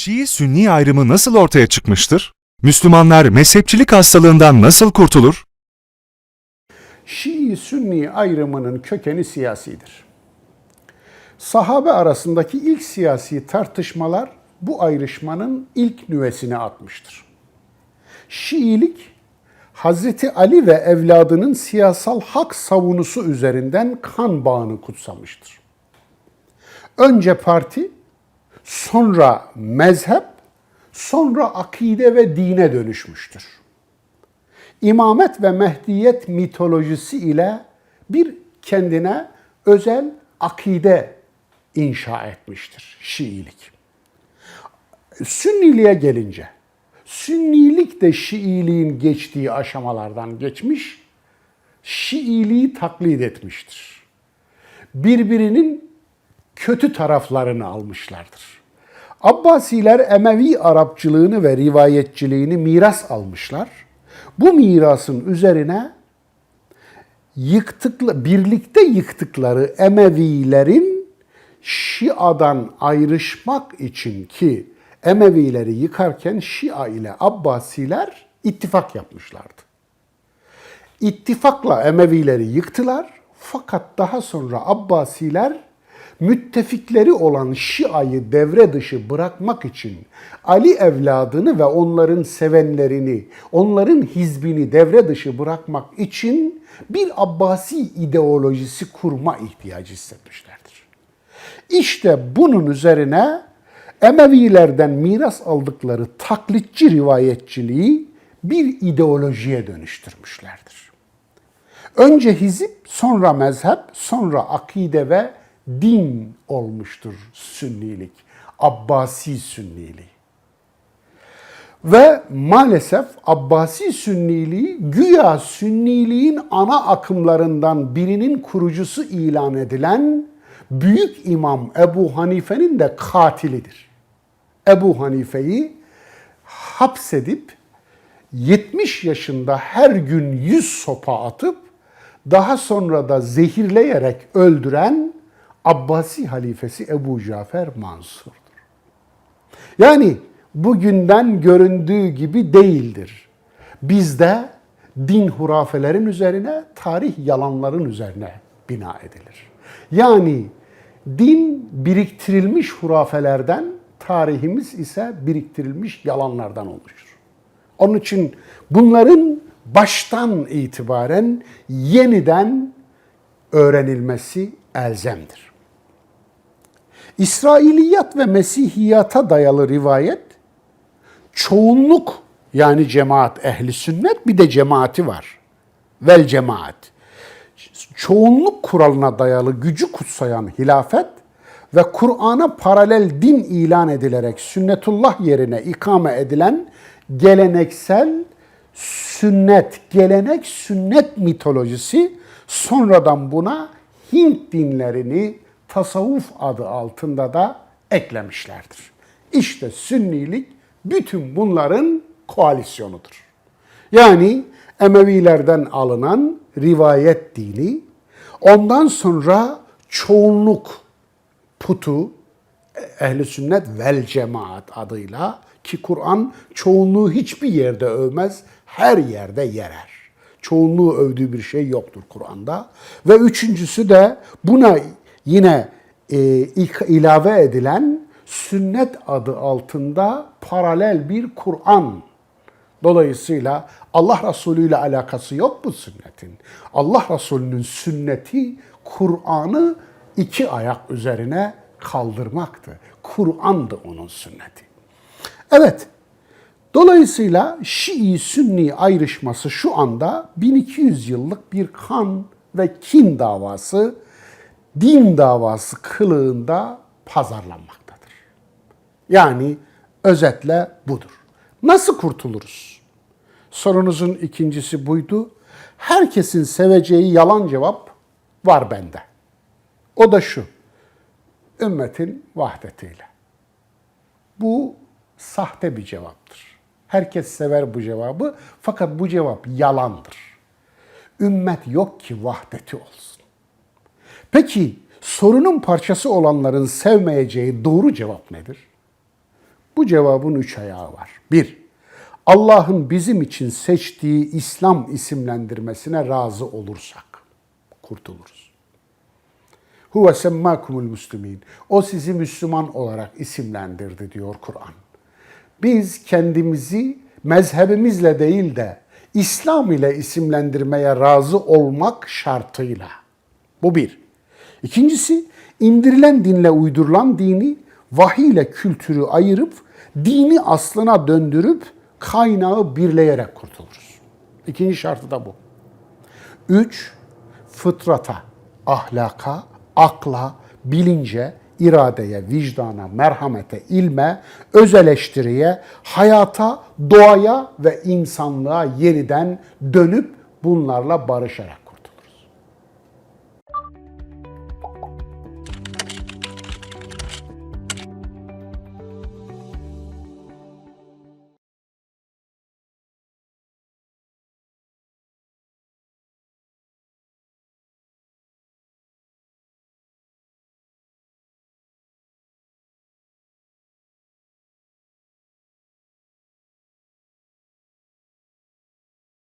Şii-Sünni ayrımı nasıl ortaya çıkmıştır? Müslümanlar mezhepçilik hastalığından nasıl kurtulur? Şii-Sünni ayrımının kökeni siyasidir. Sahabe arasındaki ilk siyasi tartışmalar bu ayrışmanın ilk nüvesini atmıştır. Şiilik, Hazreti Ali ve evladının siyasal hak savunusu üzerinden kan bağını kutsamıştır. Önce parti, sonra mezhep, sonra akide ve dine dönüşmüştür. İmamet ve Mehdiyet mitolojisi ile bir kendine özel akide inşa etmiştir Şiilik. Sünniliğe gelince, Sünnilik de Şiiliğin geçtiği aşamalardan geçmiş, Şiiliği taklit etmiştir. Birbirinin kötü taraflarını almışlardır. Abbasiler Emevi Arapçılığını ve rivayetçiliğini miras almışlar. Bu mirasın üzerine yıktıkla, birlikte yıktıkları Emevilerin Şia'dan ayrışmak için ki Emevileri yıkarken Şia ile Abbasiler ittifak yapmışlardı. İttifakla Emevileri yıktılar fakat daha sonra Abbasiler müttefikleri olan Şia'yı devre dışı bırakmak için Ali evladını ve onların sevenlerini, onların hizbini devre dışı bırakmak için bir Abbasi ideolojisi kurma ihtiyacı hissetmişlerdir. İşte bunun üzerine Emevilerden miras aldıkları taklitçi rivayetçiliği bir ideolojiye dönüştürmüşlerdir. Önce hizip, sonra mezhep, sonra akide ve din olmuştur Sünnilik. Abbasi Sünniliği. Ve maalesef Abbasi Sünniliği güya Sünniliğin ana akımlarından birinin kurucusu ilan edilen Büyük İmam Ebu Hanife'nin de katilidir. Ebu Hanife'yi hapsedip 70 yaşında her gün 100 sopa atıp daha sonra da zehirleyerek öldüren Abbasi halifesi Ebu Cafer Mansur'dur. Yani bugünden göründüğü gibi değildir. Bizde din hurafelerin üzerine, tarih yalanların üzerine bina edilir. Yani din biriktirilmiş hurafelerden, tarihimiz ise biriktirilmiş yalanlardan oluşur. Onun için bunların baştan itibaren yeniden öğrenilmesi elzemdir. İsrailiyat ve Mesihiyata dayalı rivayet çoğunluk yani cemaat ehli sünnet bir de cemaati var. Vel cemaat. Çoğunluk kuralına dayalı gücü kutsayan hilafet ve Kur'an'a paralel din ilan edilerek sünnetullah yerine ikame edilen geleneksel sünnet, gelenek sünnet mitolojisi sonradan buna Hint dinlerini tasavvuf adı altında da eklemişlerdir. İşte sünnilik bütün bunların koalisyonudur. Yani Emevilerden alınan rivayet dini, ondan sonra çoğunluk putu, ehli sünnet vel cemaat adıyla ki Kur'an çoğunluğu hiçbir yerde övmez, her yerde yerer. Çoğunluğu övdüğü bir şey yoktur Kur'an'da. Ve üçüncüsü de buna yine e, ilave edilen sünnet adı altında paralel bir Kur'an. Dolayısıyla Allah Resulü ile alakası yok bu sünnetin. Allah Resulü'nün sünneti Kur'an'ı iki ayak üzerine kaldırmaktı. Kur'an'dı onun sünneti. Evet, dolayısıyla Şii-Sünni ayrışması şu anda 1200 yıllık bir kan ve kin davası, din davası kılığında pazarlanmaktadır. Yani özetle budur. Nasıl kurtuluruz? Sorunuzun ikincisi buydu. Herkesin seveceği yalan cevap var bende. O da şu. Ümmetin vahdetiyle. Bu sahte bir cevaptır. Herkes sever bu cevabı fakat bu cevap yalandır. Ümmet yok ki vahdeti olsun. Peki sorunun parçası olanların sevmeyeceği doğru cevap nedir? Bu cevabın üç ayağı var. Bir, Allah'ın bizim için seçtiği İslam isimlendirmesine razı olursak kurtuluruz. Huve semmâkumul muslimin. O sizi Müslüman olarak isimlendirdi diyor Kur'an. Biz kendimizi mezhebimizle değil de İslam ile isimlendirmeye razı olmak şartıyla. Bu bir. İkincisi, indirilen dinle uydurulan dini vahiy ile kültürü ayırıp dini aslına döndürüp kaynağı birleyerek kurtuluruz. İkinci şartı da bu. Üç, fıtrata, ahlaka, akla, bilince, iradeye, vicdana, merhamete, ilme, öz eleştiriye, hayata, doğaya ve insanlığa yeniden dönüp bunlarla barışarak.